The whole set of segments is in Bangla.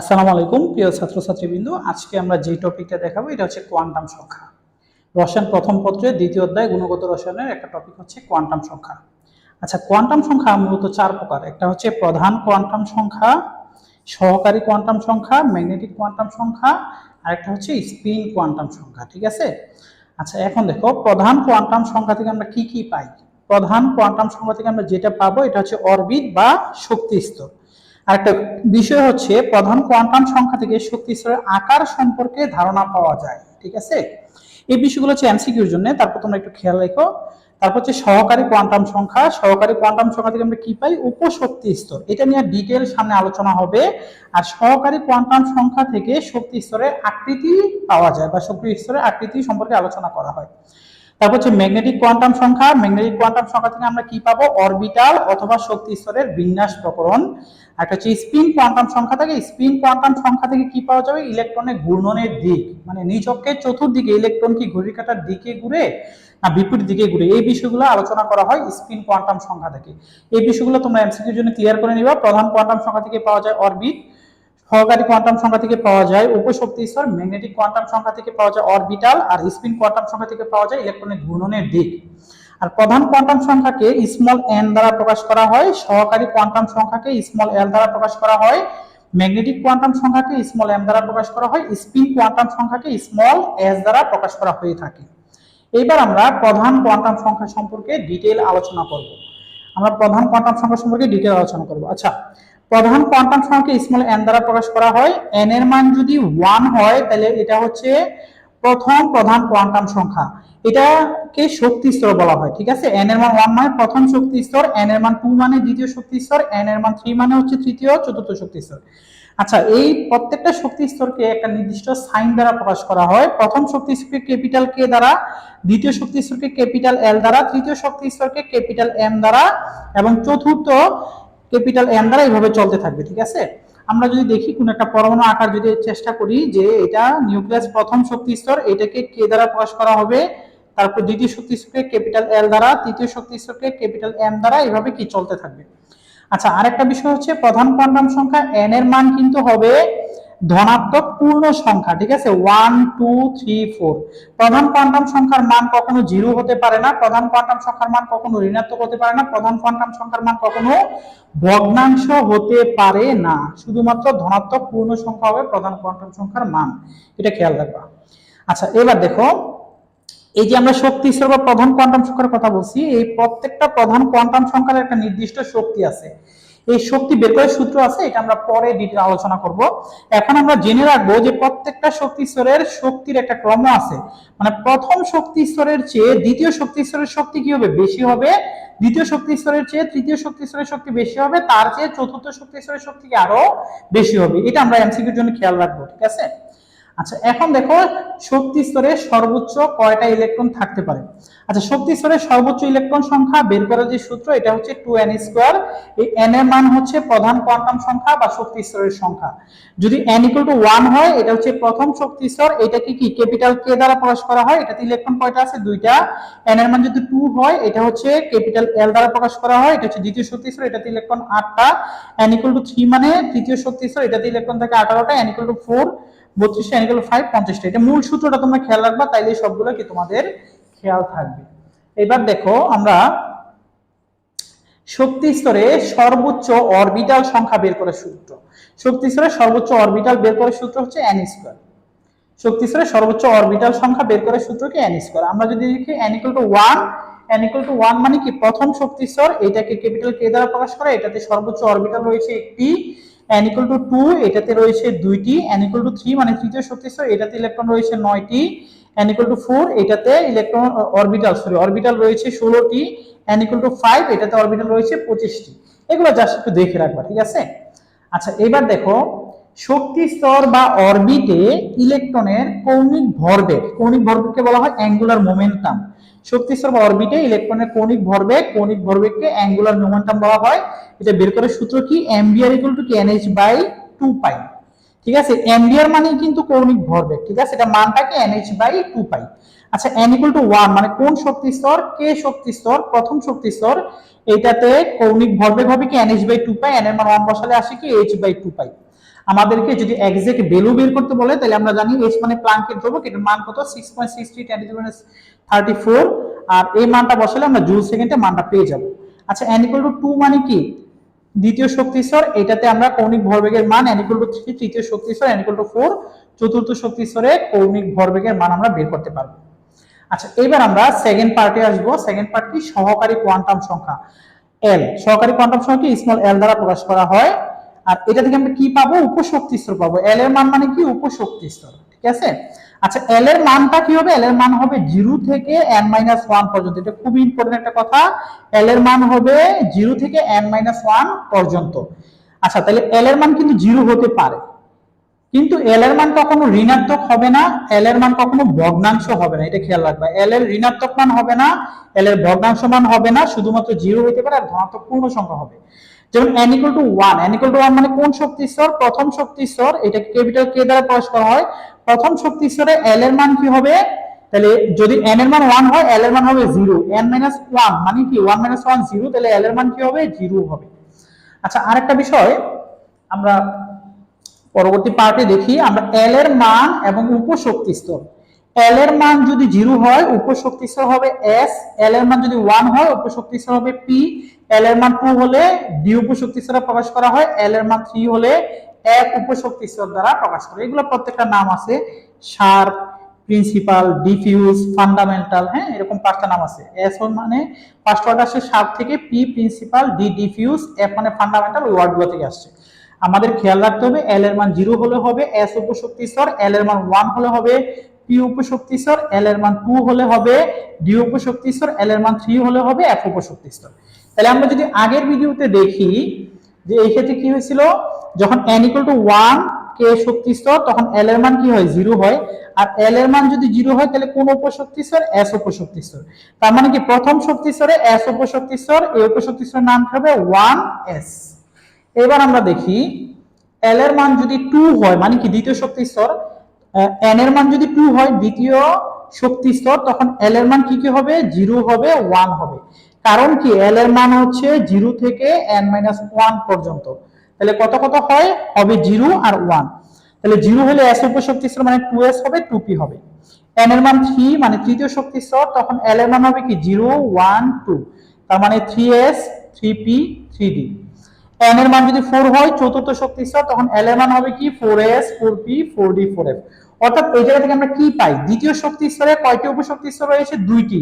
আসসালামু আলাইকুম, প্রিয় ছাত্রছাত্রীবৃন্দ। আজকে আমরা যে টপিকটা দেখাবো, এটা হচ্ছে কোয়ান্টাম সংখ্যা। রসায়ন প্রথম পত্রের দ্বিতীয় অধ্যায় গুণগত রসায়নের একটা টপিক হচ্ছে কোয়ান্টাম সংখ্যা। আচ্ছা কোয়ান্টাম সংখ্যা মূলত চার প্রকার। একটা হচ্ছে প্রধান কোয়ান্টাম সংখ্যা, সহকারী কোয়ান্টাম সংখ্যা, ম্যাগনেটিক কোয়ান্টাম সংখ্যা, আর একটা হচ্ছে স্পিন কোয়ান্টাম সংখ্যা, ঠিক আছে? আচ্ছা এখন দেখো, প্রধান কোয়ান্টাম সংখ্যা থেকে আমরা কি কি পাই? প্রধান কোয়ান্টাম সংখ্যা থেকে আমরা যেটা পাবো, এটা হচ্ছে অরবিট বা শক্তি স্তর আরেকটা বিষয় হচ্ছে, প্রধান কোয়ান্টাম সংখ্যা থেকে শক্তি স্তরের আকার সম্পর্কে ধারণা পাওয়া যায়, ঠিক আছে? এই বিষয়গুলো হচ্ছে এমসিকিউর জন্য, তারপর তোমরা একটু খেয়াল রেখো। তারপর হচ্ছে সহকারী কোয়ান্টাম সংখ্যা, সহকারী কোয়ান্টাম সংখ্যা থেকে আমরা কি পাই? উপশক্তি স্তর, এটা নিয়ে ডিটেল সামনে আলোচনা হবে। আর সহকারী কোয়ান্টাম সংখ্যা থেকে শক্তি স্তরের আকৃতি পাওয়া যায়, বা শক্তি স্তরের আকৃতি সম্পর্কে আলোচনা করা হয়। তারপর হচ্ছে ম্যাগনেটিক কোয়ান্টাম সংখ্যা। ম্যাগনেটিক কোয়ান্টাম সংখ্যা থেকে আমরা কি পাবো? অরবিটাল অথবা শক্তি স্তরের বিন্যাস প্রকরণ। একটা হচ্ছে স্পিন কোয়ান্টাম সংখ্যা থেকে। স্পিন কোয়ান্টাম সংখ্যা থেকে কি পাওয়া যাবে? ইলেকট্রনের ঘূর্ণনের দিক। মানে নিজ অক্ষের চতুর্দিকে ইলেকট্রন কি ঘড়ি কাটার দিকে ঘুরে না বিপরীত দিকে ঘুরে? এই বিষয়গুলো আলোচনা করা হয় স্পিন কোয়ান্টাম সংখ্যা থেকে। এই বিষয়গুলো তোমরা এমসিকিউর জন্য ক্লিয়ার করে নিবা। প্রধান কোয়ান্টাম সংখ্যা থেকে পাওয়া যায় অরবিট সহকারী কোয়ান্টাম সংখ্যা থেকে পাওয়া যায় উপশক্তি স্তর ম্যাগনেটিক কোয়ান্টাম সংখ্যা থেকে পাওয়া যায় অরবিটাল আর স্পিন কোয়ান্টাম সংখ্যা থেকে পাওয়া যায় ইলেকট্রনের ঘূর্ণনের দিক। আর প্রধান কোয়ান্টাম সংখ্যাকে স্মল এন দ্বারা প্রকাশ করা হয়, সহকারী কোয়ান্টাম সংখ্যাকে স্মল এল দ্বারা প্রকাশ করা হয় ম্যাগনেটিক কোয়ান্টাম সংখ্যাকে স্মল এম দ্বারা প্রকাশ করা হয় স্পিন কোয়ান্টাম সংখ্যাকে স্মল এস দ্বারা প্রকাশ করা হয়ে থাকে। এবার আমরা প্রধান কোয়ান্টাম সংখ্যা সম্পর্কে ডিটেল আলোচনা করব। আমরা প্রধান কোয়ান্টাম সংখ্যা সম্পর্কে ডিটেল আলোচনা করব। আচ্ছা প্রধান কোয়ান্টাম সংখ্যাকে স্মল এন দ্বারা প্রকাশ করা হয়। এন এর মান যদি ওয়ান হয়, তাহলে এটা হচ্ছে প্রথম প্রধান কোয়ান্টাম সংখ্যা। এটাকে শক্তি স্তর বলা হয়, ঠিক আছে? এন এর মান ওয়ান মানে প্রথম শক্তি স্তর এন এর মান টু মানে দ্বিতীয় শক্তি স্তর এন এর মান থ্রি মানে হচ্ছে তৃতীয়, চতুর্থ শক্তি স্তর। আচ্ছা এই প্রত্যেকটা শক্তি স্তরকে একটা নির্দিষ্ট সাইন দ্বারা প্রকাশ করা হয়। প্রথম শক্তি স্তরকে ক্যাপিটাল কে দ্বারা, দ্বিতীয় শক্তি স্তরকে ক্যাপিটাল এল দ্বারা, তৃতীয় শক্তি স্তরকে ক্যাপিটাল এম দ্বারা, এবং চতুর্থ ক্যাপিটাল এন দ্বারা এইভাবে চলতে থাকবে, ঠিক আছে? আমরা যদি দেখি কোন একটা পরমাণু আকার যদি চেষ্টা করি যে এটা নিউক্লিয়াস প্রথম শক্তি স্তর, এটাকে কে দ্বারা প্রকাশ করা হবে? তারপর দ্বিতীয় শক্তি স্তরকে ক্যাপিটাল এল দ্বারা, তৃতীয় শক্তি স্তরকে ক্যাপিটাল এম দ্বারা এইভাবে কি চলতে থাকবে? আচ্ছা আরেকটা বিষয় হচ্ছে প্রধান কোয়ান্টাম সংখ্যা এন এর মান কিন্তু হবে ধনাত্মক পূর্ণ সংখ্যা, ঠিক আছে? ওয়ান টু থ্রি ফোর প্রধান কোয়ান্টাম সংখ্যার মান কখনো জিরো হতে পারে না। প্রধান কোয়ান্টাম সংখ্যার মান কখনো ঋণাত্মক হতে পারে না। প্রধান কোয়ান্টাম সংখ্যার মান কখনো ভগ্নাংশ হতে পারে না। শুধুমাত্র ধনাত্মক পূর্ণ সংখ্যা হবে প্রধান কোয়ান্টাম সংখ্যার মান। এটা খেয়াল রাখবা। আচ্ছা এবার দেখো, এই যে আমরা শক্তি হিসেবে প্রধান কোয়ান্টাম সংখ্যার কথা বলছি, এই প্রত্যেকটা প্রধান কোয়ান্টাম সংখ্যার একটা নির্দিষ্ট শক্তি আছে। এই শক্তি বের করার সূত্র আছে, এটা আমরা পরে ডিটেল আলোচনা করব। এখন আমরা জেনে রাখব যে প্রত্যেকটা শক্তি স্তরের শক্তির একটা ক্রম আছে। মানে প্রথম শক্তি স্তরের চেয়ে দ্বিতীয় শক্তি স্তরের শক্তি কি হবে? বেশি হবে। দ্বিতীয় শক্তি স্তরের চেয়ে তৃতীয় শক্তি স্তরের শক্তি বেশি হবে। তার চেয়ে চতুর্থ শক্তি স্তরের শক্তি আরও বেশি হবে? এটা আমরা এমসিকিউর জন্য খেয়াল রাখব, ঠিক আছে? আচ্ছা এখন দেখো শক্তি স্তরে সর্বোচ্চ কয়টা ইলেকট্রন থাকতে পারে? আচ্ছা শক্তি স্তরে সর্বোচ্চ ইলেকট্রন সংখ্যা বের করার যে সূত্র, এটা হচ্ছে টু এন স্কোয়ার এই এন এর মান হচ্ছে প্রধান কোয়ান্টাম সংখ্যা বা শক্তি স্তরের সংখ্যা। যদি এন ইকুয়াল টু ওয়ান হয়, এটা হচ্ছে প্রথম শক্তি স্তর। এটাকে কি ক্যাপিটাল কে দ্বারা প্রকাশ করা হয়? এটাতে ইলেকট্রন কয়টা আছে? দুইটা। এন এর মান যদি টু হয়, এটা হচ্ছে ক্যাপিটাল এল দ্বারা প্রকাশ করা হয়। এটা হচ্ছে দ্বিতীয় শক্তি স্তর, এটাতে ইলেকট্রন আটটা। এন ইকুয়াল টু থ্রি মানে তৃতীয় শক্তি স্তর, এটাতে ইলেকট্রন থাকে আঠারোটা। এন ইকুয়াল টু ফোর বত্রিশটা এন ইকুয়াল ফাইভ পঞ্চাশটা। এটা মূল সূত্রটা তোমরা খেয়াল রাখবা, তাইলে সবগুলো কি তোমাদের খেয়াল থাকবে। এবার দেখো, আমরা শক্তি স্তরে সর্বোচ্চ অরবিটাল সংখ্যা বের করার সূত্র। শক্তি স্তরে সর্বোচ্চ অরবিটাল বের করার সূত্র হচ্ছে এন স্কোয়ার শক্তি স্তরে সর্বোচ্চ অরবিটাল সংখ্যা বের করার সূত্র কি এন স্কোয়ার আমরা যদি দেখি N equal to one N equal to one মানে কি? প্রথম শক্তি স্তর, এটাকে ক্যাপিটাল কে দ্বারা প্রকাশ করে, এটাতে সর্বোচ্চ অরবিটাল রয়েছে একটি n equal to 2 এটাতে রয়েছে দুইটি, n equal to 3 মানে তৃতীয় শক্তি স্তর এটাতে ইলেকট্রন রয়েছে নয়টি, n equal to 4 এটাতে ইলেকট্রন অরবিটাল সরি অরবিটাল রয়েছে 16টি n equal to 5 এটাতে অরবিটাল রয়েছে 25টি এগুলো জাস্ট একটু দেখে রাখবা, ঠিক আছে? আচ্ছা এবার দেখো, শক্তি স্তর বা অরবিটে ইলেকট্রনের কৌণিক ভরবেগ, কৌণিক ভরবেগকে বলা হয় অ্যাঙ্গুলার মোমেন্টাম শক্তি স্তর বা অরবিটে ইলেকট্রনের কৌণিক ভরবেগ, কৌণিক ভরবেগকে অ্যাঙ্গুলার মোমেন্টাম বলা হয়। এটা বের করার সূত্র কি? M V R equal to কি N H by two pi ঠিক আছে? এমবিআর মানে কিন্তু কৌণিক ভরবেগ, ঠিক আছে? এটা মানটাকে এনএইচ বাই টু পাই আচ্ছা এন ইকুয়াল টু ওয়ান মানে কোন শক্তি স্তর? কে শক্তি স্তর? প্রথম শক্তি স্তর। এটাতে কৌণিক ভরবেগ হবে কি? N H by two pi N এর মান ওয়ান বসালে আসে কি? এইচ বাই টু পাই আমাদেরকে যদি এক্সাক্ট ভ্যালু বের করতে বলে, তাহলে আমরা জানি এইচ মানে প্লাঙ্কের ধ্রুবক। এটার মান কত? Six point six three ten thirty four আর এই মানটা বসালে আমরা জুল সেকেন্ডে মানটা পেয়ে যাব। আচ্ছা এন ইকুয়াল টু টু মানে কি? দ্বিতীয় শক্তি স্তর, এটাতে আমরা কৌণিক ভরবেগের মান এন ইকুয়াল টু থ্রি তৃতীয় শক্তি স্তর এন ইকুয়াল টু ফোর চতুর্থ শক্তি স্তরে কৌণিক ভরবেগের মান আমরা বের করতে পারব। আচ্ছা এবার আমরা সেকেন্ড পার্টে আসব। সেকেন্ড পার্ট কি? সহকারী কোয়ান্টাম সংখ্যা এল সহকারী কোয়ান্টাম সংখ্যা কি? স্মল এল দ্বারা প্রকাশ করা হয়। আর এটা থেকে আমরা কি পাবো? উপশক্তি স্তর পাবো। এল এর মান মানে কি? উপশক্তি স্তর। ঠিক আছে? আচ্ছা এল এর মানটা কি হবে? এল এর মান হবে জিরো থেকে এন মাইনাস ওয়ান পর্যন্ত। এটা ইম্পর্টেন্ট একটা কথা। এল এর মান হবে জিরো থেকে এন মাইনাস ওয়ান পর্যন্ত। আচ্ছা তাহলে এল এর মান কিন্তু জিরো হতে পারে। কিন্তু এল এর মান কখনো ঋণাত্মক হবে না এল এর মান কখনো ভগ্নাংশ হবে না। এটা খেয়াল রাখবা। এল এর ঋণাত্মক মান হবে না এল এর ভগ্নাংশ মান হবে না, শুধুমাত্র জিরো হতে পারে আর ধনাত্মক পূর্ণ সংখ্যা হবে। যেমন n equal to one n equal to one মানে কোন শক্তি স্তর? প্রথম শক্তি স্তর, এটা ক্যাপিটাল কে দ্বারা প্রকাশ করা হয়। প্রথম শক্তি স্তরে l এর মান কি হবে? তাহলে যদি n এর মান ওয়ান হয়, l এর মান হবে জিরো n মাইনাস ওয়ান মানে কি? ওয়ান মাইনাস ওয়ান জিরো তাহলে l এর মান কি হবে? জিরো হবে। আচ্ছা আরেকটা বিষয়, আমরা পরবর্তী পার্টে দেখি। আমরা এল এর মান এবং উপশক্তি স্তর। এল এর মান যদি জিরো হয়, উপশক্তি স্তর হবে এস এল এর মান যদি ওয়ান হয়, উপশক্তি স্তর হবে পি এল এর মান টু হলে ডি উপশক্তি স্তরে প্রকাশ করা হয় এল এর মান থ্রি হলে এক উপশক্তি দ্বারা প্রকাশ করে এগুলো প্রত্যেকটা নাম আছে। শার্প প্রিন্সিপাল ডিফিউজ ফান্ডামেন্টাল হ্যাঁ এরকম পাঁচটা নাম আছে। এস মানে ফার্স্ট ওয়ার্ড আসছে শার্প থেকে P principal D diffuse F মানে ফান্ডামেন্টাল ওই ওয়ার্ডগুলো থেকে আসছে। আমাদের খেয়াল রাখতে হবে এল এর মান জিরো হলে হবে এস উপশক্তি স্তর এল এর মান ওয়ান হলে হবে পি উপশক্তি স্তর এল এর মান টু হলে হবে ডি উপশক্তি স্তর এল এর মান থ্রি হলে হবে এফ উপশক্তি স্তর। তাহলে আমরা যদি আগের ভিডিওতে দেখি যে এই ক্ষেত্রে কি হয়েছিল, যখন n ইকুয়াল টু ওয়ান কে শক্তি স্তর, তখন এল এর মান কি হয়? জিরো হয়। আর এল এর মান যদি জিরো হয়, তাহলে কোন উপশক্তি স্তর? এস উপশক্তি স্তর। তার মানে কি? প্রথম শক্তি স্তরে এস উপশক্তি স্তর, এই উপশক্তি স্তরের নাম হবে? ওয়ান এস এবার আমরা দেখি এল এর মান যদি টু হয় মানে কি? দ্বিতীয় শক্তি স্তর এন এর মান যদি টু হয়, দ্বিতীয় শক্তি স্তর, তখন এল এর মান কি কি হবে? জিরো হবে ওয়ান হবে। কারণ কি? এল এর মান হচ্ছে জিরো থেকে এন মাইনাস ওয়ান পর্যন্ত। তাহলে কত কত হয়? হবে জিরো আর ওয়ান তাহলে জিরো হলে এস উপশক্তি স্তর মানে টু এস হবে টু পি হবে। এন এর মান থ্রি মানে তৃতীয় শক্তি স্তর, তখন এল এর মান হবে কি? জিরো ওয়ান টু তার মানে three S three P three D N এর মান যদি ফোর হয়, চতুর্থ শক্তি স্তর, তখন এল এর মান হবে কি? Four S four P four D four F অর্থাৎ এই জায়গা থেকে আমরা কি পাই? দ্বিতীয় শক্তি স্তরে কয়টি উপশক্তি স্তর রয়েছে? দুইটি।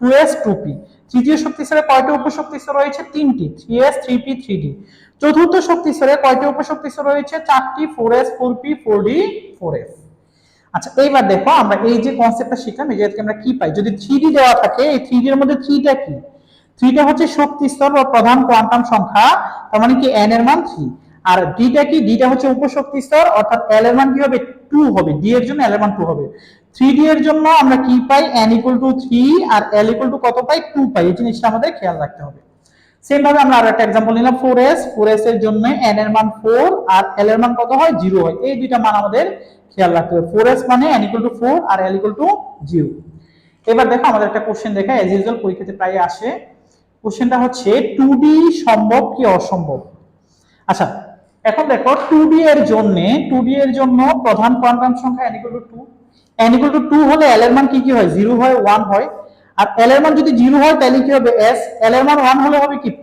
টু এস টু পি তৃতীয় শক্তি স্তরে কয়টি উপশক্তি স্তর রয়েছে? তিনটি। Three S three P three D চতুর্থ শক্তি স্তরে কয়টি উপশক্তি স্তর রয়েছে? চারটি। Four S four P four D four F আচ্ছা এইবার দেখো, আমরা এই যে কনসেপ্টটা শিখলাম, এই জায়গা থেকে আমরা কি পাই? যদি থ্রি ডি দেওয়া থাকে, এই থ্রি এর মধ্যে থ্রিটা কি? থ্রিটা হচ্ছে শক্তি স্তর বা প্রধান কোয়ান্টাম সংখ্যা, তার মানে কি এন এর মান থ্রি আর ডিটা কি? ডিটা হচ্ছে উপশক্তি স্তর, অর্থাৎ এল এর মান কি হবে? টু হবে। ডি এর জন্য এল এর মান টু হবে। থ্রি ডি এর জন্য আমরা কি পাই? এন ইকুয়াল টু থ্রি আর এল ইকুয়াল টু কত পাই? টু পাই। এই জিনিসটা আমাদের খেয়াল রাখতে হবে। সেম ভাবে আমরা আরও একটা এক্সাম্পল নিলাম ফোর এস ফোর এস এর জন্য এন এর মান ফোর আর এল এর মান কত হয়? জিরো হয়। এই দুইটা মান আমাদের খেয়াল রাখতে হবে। ফোর এস মানে এন ইকুয়াল টু ফোর আর এল ইকুয়াল টু জিরো এবার দেখো আমাদের একটা কোশ্চেন দেখা এজ ইউজুয়াল পরীক্ষাতে প্রায় আসে। কোশ্চেনটা হচ্ছে টু ডি সম্ভব কি অসম্ভব? আচ্ছা এখন দেখো টু ডি এর জন্য টু ডি এর জন্য প্রধান কোয়ান্টাম সংখ্যা equal to two equal to two হলে l এর মান কি কি হয়? জিরো হয় ওয়ান হয়। আর l এর মান যদি জিরো হয়, তাহলে কি হবে? S, l এর মান ওয়ান হলে হবে কি? P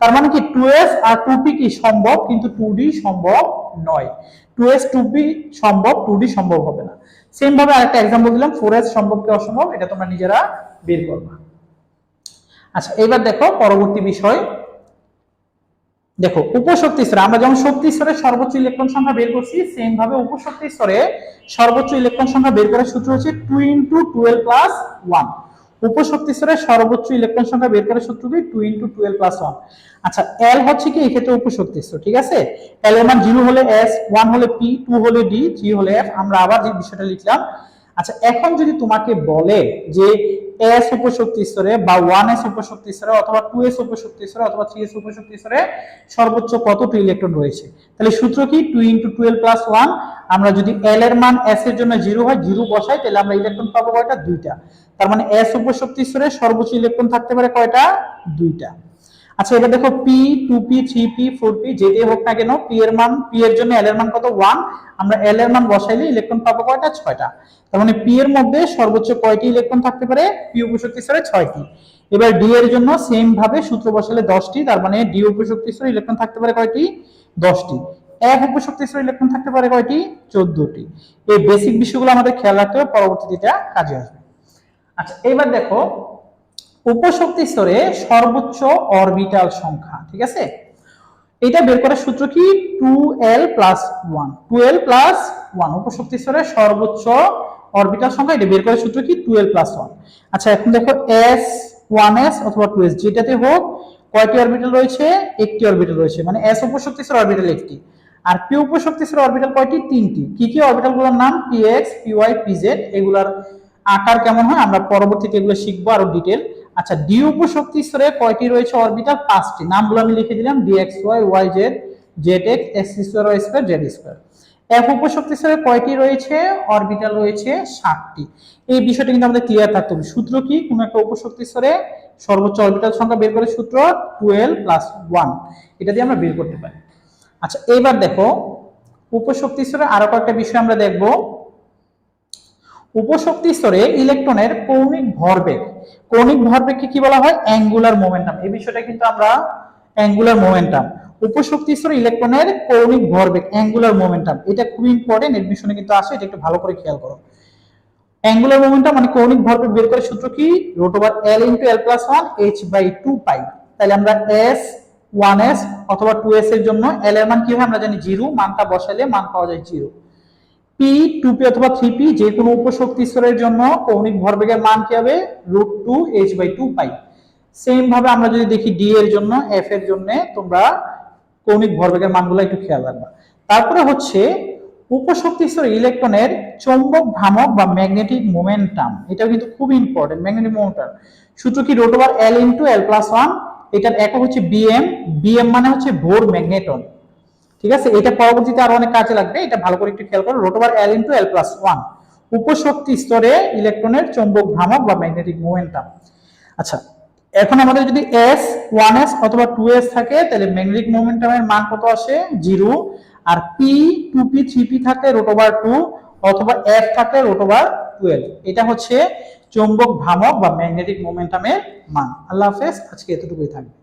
তার মানে কি টু এস আর টু পি কি সম্ভব? কিন্তু টু ডি সম্ভব নয়। টু এস টু পি সম্ভব টু ডি সম্ভব হবে না। সেম ভাবে আরেকটা এক্সাম্পল দিলাম ফোর এস সম্ভব কি অসম্ভব? এটা তোমরা নিজেরা বের করবা। আচ্ছা এবার দেখো পরবর্তী বিষয়। দেখো, উপশক্তি স্তরে, আমরা যেমন শক্তি স্তরে সর্বোচ্চ ইলেকট্রন সংখ্যা বের করছি সেম ভাবে উপশক্তি স্তরে সর্বোচ্চ ইলেকট্রন সংখ্যা বের করার সূত্র হচ্ছে two into twelve plus one উপশক্তি স্তরে সর্বোচ্চ ইলেকট্রন সংখ্যা বের করার সূত্র কি two into twelve plus one আচ্ছা এল হচ্ছে কি? এক্ষেত্রে উপশক্তি স্তর, ঠিক আছে? এল এর মান জিরো হলে এস ওয়ান হলে পি টু হলে ডি থ্রি হলে এফ আমরা আবার যে বিষয়টা লিখলাম। আচ্ছা এখন যদি তোমাকে বলে যে এস উপশক্তি স্তরে বা ওয়ান এস উপশক্তি স্তরে অথবা টু এস উপশক্তি স্তরে অথবা থ্রি এস উপশক্তি স্তরে সর্বোচ্চ কতটি ইলেকট্রন রয়েছে? তাহলে সূত্র কি? Two into twelve plus one আমরা যদি এল এর মান এস এর জন্য জিরো হয় জিরো বসাই, তাহলে আমরা ইলেকট্রন পাবো কয়টা? দুইটা। তার মানে এস উপশক্তি স্তরে সর্বোচ্চ ইলেকট্রন থাকতে পারে কয়টা? দুইটা। আচ্ছা এবার দেখো P two P three P four P যেটি হোক না কেন পি এর মান পি এর জন্য এল এর মান কত? ওয়ান আমরা এল এর মান বসাইলে ইলেকট্রন পাবো কয়টা? ছয়টা। তার মানে পি এর মধ্যে সর্বোচ্চ কয়টি ইলেকট্রন থাকতে পারে? পি উপশক্তি স্তরে ছয়টি। এবার ডি এর জন্য সেম ভাবে সূত্র বসালে দশটি, তার মানে ডি উপশক্তি স্তরে ইলেকট্রন থাকতে পারে কয়টি? দশটি। এক উপশক্তি স্তরে ইলেকট্রন থাকতে পারে কয়টি? চোদ্দটি। এই বেসিক বিষয়গুলো আমাদের খেয়াল রাখতে হবে, পরবর্তীতে কাজে আসবে। আচ্ছা এবার দেখো উপশক্তি স্তরে সর্বোচ্চ অরবিটাল সংখ্যা, ঠিক আছে? এটা বের করার সূত্র কি? Two L plus one. Two L plus one, উপশক্তি স্তরে সর্বোচ্চ অরবিটাল সংখ্যা, এটা বের করার সূত্র কি? Two L plus one. আচ্ছা এখন দেখো এস ওয়ান এস অথবা টু এস, যেটাতে হোক, কয়টি অরবিটাল রয়েছে? একটি অরবিটাল রয়েছে মানে এস উপশক্তি স্তরে অরবিটাল একটি। আর পি উপশক্তি স্তরে অরবিটাল কয়টি? তিনটি। কি কি অরবিটালগুলোর নাম? P X, P Y, P Z, এগুলার আকার কেমন হয়? আমরা পরবর্তীতে এগুলো শিখব আরও ডিটেল। আচ্ছা ডি উপশক্তি স্তরে কয়টি রয়েছে? অরবিটাল পাঁচটি। নামগুলো আমি লিখে দিলাম D X Y Y Z Z X X square Y square Z square F উপশক্তি স্তরে কয়টি রয়েছে? অরবিটাল রয়েছে ষাটটি এই বিষয়টা কিন্তু আমাদের ক্লিয়ার থাকতে হবে। সূত্র কি? কোন একটা উপশক্তি স্তরে সর্বোচ্চ অরবিটাল সংখ্যা বের করে সূত্র টুয়েলভ প্লাস ওয়ান এটা দিয়ে আমরা বের করতে পারি। আচ্ছা এবার দেখো, উপশক্তি স্তরে আরও কয়েকটা বিষয় আমরা দেখব। উপশক্তি স্তরে ইলেকট্রনের কৌণিক ভরবেগ। কৌণিক ভরবেগকে কি বলা হয়? Angular momentum. এই বিষয়টা কিন্তু আমরা অ্যাঙ্গুলার মোমেন্টাম। উপশক্তি স্তরে ইলেকট্রনের কৌণিক ভরবেগ, অ্যাঙ্গুলার মোমেন্টাম। এটা খুব ইম্পর্টেন্ট এডমিশনে কিন্তু আসে, এটা একটু ভালো করে খেয়াল করো। অ্যাঙ্গুলার মোমেন্টাম মানে কৌণিক ভরবেগ বের করে সূত্র কি? Root over L into L plus one H by two pi তাহলে আমরা এস ওয়ান এস অথবা টু এস এর জন্য এল এর মান কি হয়? আমরা জানি জিরো, মানটা বসালে মান পাওয়া যায় জিরো। পি টু পি অথবা থ্রি পি যে কোনো উপশক্তি স্তরের জন্য কৌণিক ভরবেগের মান কি হবে? Root two H by two pi same ভাবে আমরা যদি দেখি ডি এর জন্য এফ এর জন্য, তোমরা কৌণিক ভরবেগের মানগুলো একটু খেয়াল রাখবা। তারপরে হচ্ছে উপশক্তি স্তরে ইলেকট্রনের চৌম্বক ভ্রামক বা ম্যাগনেটিক মোমেন্টাম এটাও কিন্তু খুব ইম্পর্টেন্ট ম্যাগনেটিক মোমেন্টাম সূত্র কি root over L into L plus one এটার একক হচ্ছে বিএম বিএম মানে হচ্ছে ভোর ম্যাগনেটন। ঠিক আছে? এটা পরবর্তীতে আরও অনেক কাজে লাগবে। এটা ভালো করে একটু খেয়াল করো। Root over L into L plus one উপশক্তি স্তরে ইলেকট্রনের চৌম্বক ভ্রামক বা ম্যাগনেটিক মোমেন্টাম আচ্ছা এখন আমাদের যদি এস ওয়ান এস অথবা টু এস থাকে, তাহলে ম্যাগনেটিক মোমেন্টামের মান কত আসে? জিরো আর P two P three P থাকে রোট ওভার টু অথবা এফ থাকে রোট ওভার টুয়েলভ এটা হচ্ছে চৌম্বক ভ্রামক বা ম্যাগনেটিক মোমেন্টামের মান। আল্লাহ হাফেজ, আজকে এতটুকুই থাকবে।